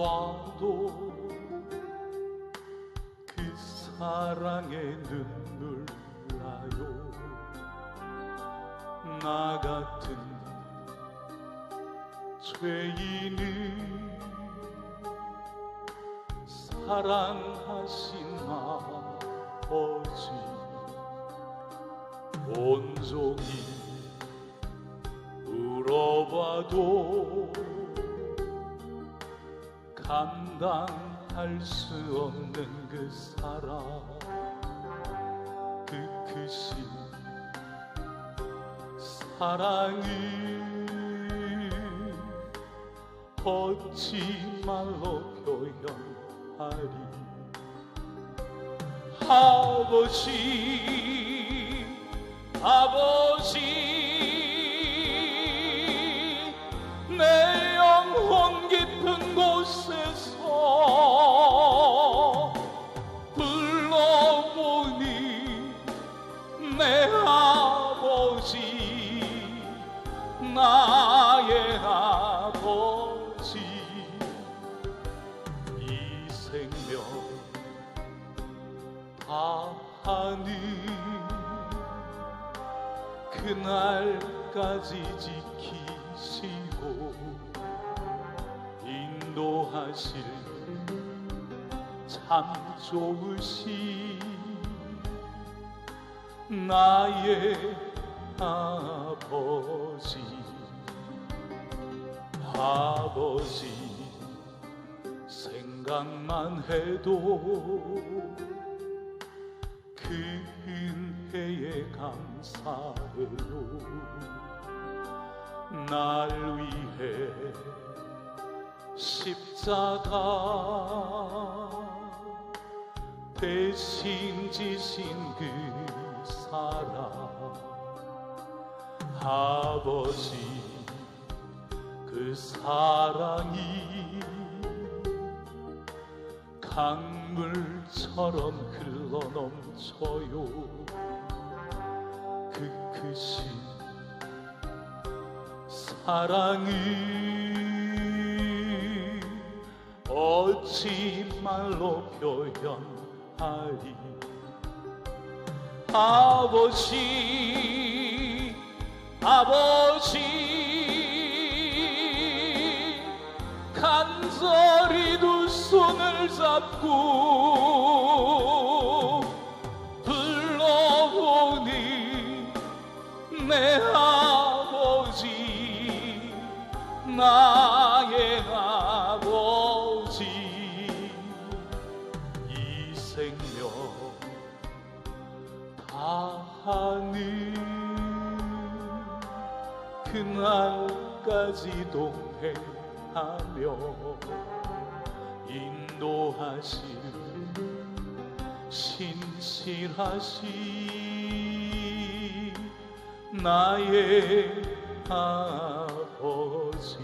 봐도 그 사랑에 눈물 나요. 나 같은 죄인을 사랑하신 아버지 온종일 울어봐도 감당할 수 없는 그 사랑 그 크신 사랑을 어찌 말로 표현하리. 아버지 아버지 곳에서 불러보니 내 아버지 나의 아버지. 이 생명 다하는 그날까지 지키시고 인도하실 참 좋으신 나의 아버지 아버지 생각만 해도 그 은혜에 감사해요 날 위해 십자가 대신 지신 그 사랑. 아버지 그 사랑이 강물처럼 흘러넘쳐요. 그 크신 사랑을 어찌 말로 표현하리. 아버지 아버지 간절히 두 손을 잡고 불러보니 내 아버지 나 그날까지 동행하며 인도하실 신실하신 나의 아버지